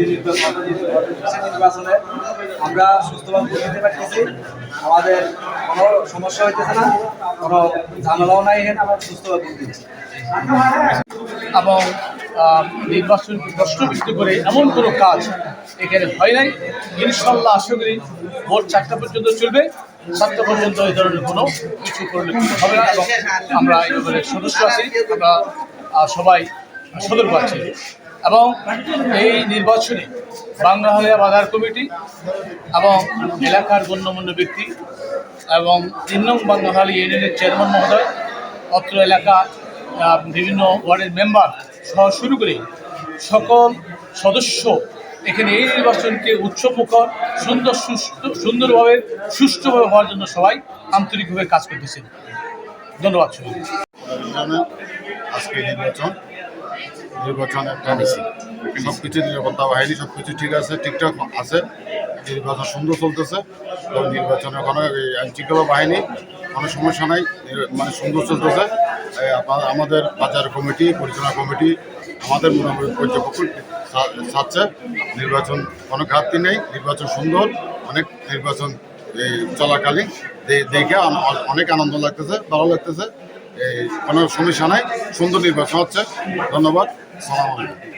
নির্বাচন আমরা সুস্থভাবে দিতে পারতেছি। আমাদের কোনো সমস্যা হইতেছে না, কোনো ঝামেলাও নাই এখানে, আমরা সুস্থভাবে ভোট দিচ্ছি এবং নির্বাচন প্রশ্নবিষ্ট করে এমন কোনো কাজ এখানে হয় নাই। ইনশাল্লাহ আশা করি ভোট চারটা পর্যন্ত চলবে। সাতটা পর্যন্ত এই ধরনের কোনো কিছু করলে হবে না। এবং আমরা এই ব্যাপারে সদস্য আছি। আমরা সবাই সতর্ক আছি এবং এই নির্বাচনে বাংলাহালিয়া বাজার কমিটি এবং এলাকার গণ্যমান্য ব্যক্তি এবং তিন নং বাংলাহালি ইউনিয়নের চেয়ারম্যান মহোদয়, অত্র এলাকা বিভিন্ন ওয়ার্ডের মেম্বার সহ শুরু করে সকল সদস্য এখানে এই নির্বাচনকে উৎসবমুখর, সুন্দর সুস্থ, সুন্দরভাবে, সুষ্ঠুভাবে হওয়ার জন্য সবাই আন্তরিকভাবে কাজ করতেছেন। ধন্যবাদ সবাই আজকে নির্বাচন। নির্বাচন একটা নিছি। সব কিছু নিরাপত্তা বাহিনী সব কিছু ঠিক আছে, ঠিকঠাক আছে। নির্বাচন সুন্দর চলতেছে। এবং নির্বাচনে কোনো আইন শৃঙ্খলা বাহিনী কোনো সমস্যা নাই। মানে সুন্দর চলতেছে। আমাদের বাজার কমিটি, পরিচালনা কমিটি, আমাদের মোটামুটি পর্যবেক্ষণ চাচ্ছে নির্বাচন কোনো ঘাটতি নেই। নির্বাচন সুন্দর। অনেক নির্বাচন চলাকালীন। দেখে অনেক আনন্দ লাগতেছে, ভালো লাগতেছে। এই কোনো সমস্যা নাই সুন্দর নির্বাচন হচ্ছে। ধন্যবাদ। সালাম আলাইকুম।